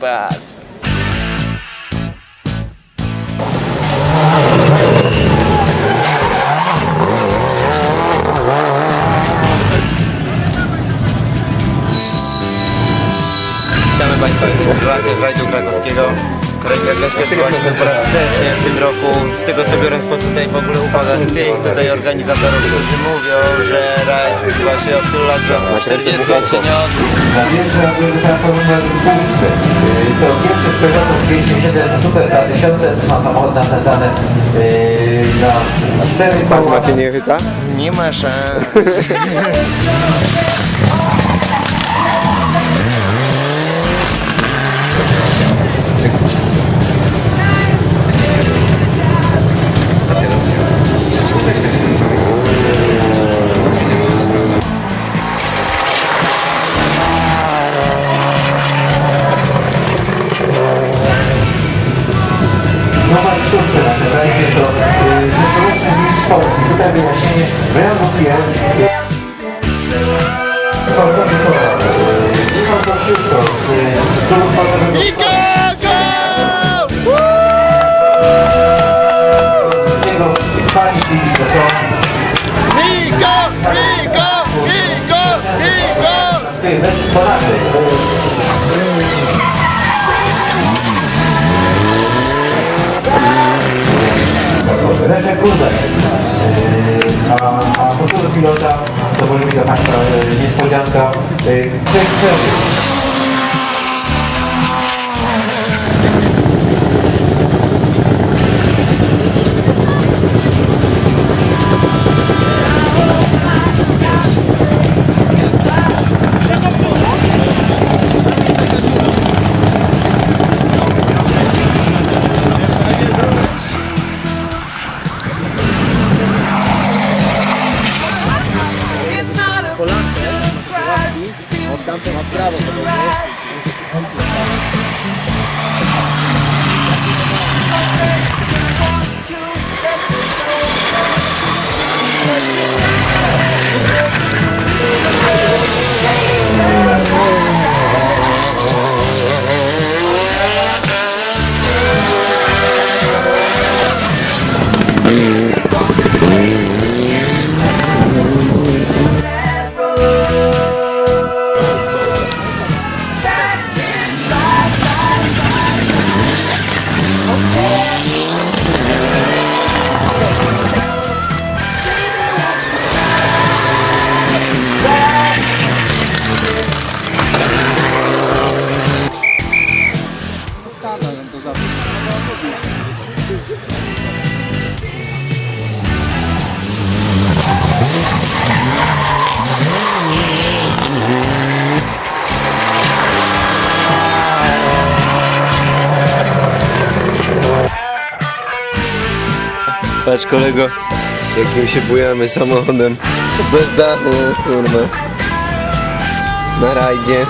passa. Witamy Państwa, to jest relacja z Rajdu Krakowskiego. Królewskiej odbyła się po raz setny w tym roku. Z tego co biorąc pod tutaj w ogóle uwagę tych tutaj organizatorów, którzy mówią, że rajd odbywa się od tylu lat, że od 40 lat się nie odbył. Na pierwszy raz będzie w Polsce. Yy, To pierwszy w Peugeotu 207 Super 2000, to są samochody napędzane yy, na 4 koła. Macie nie chyta? Nie ma szans. mistrz Polski. Tutaj wyjaśnienie. Boutier. Sportowy kolor. Michał Kosiuszko z klubu sportowego z jego fani TV A, a pilota to może być dla Państwa yy, niespodzianka. Yy, Cześć, tanto más grave como el de Patrz kolego, jakim się bujamy samochodem. Bez dachu, kurwa. Na rajdzie.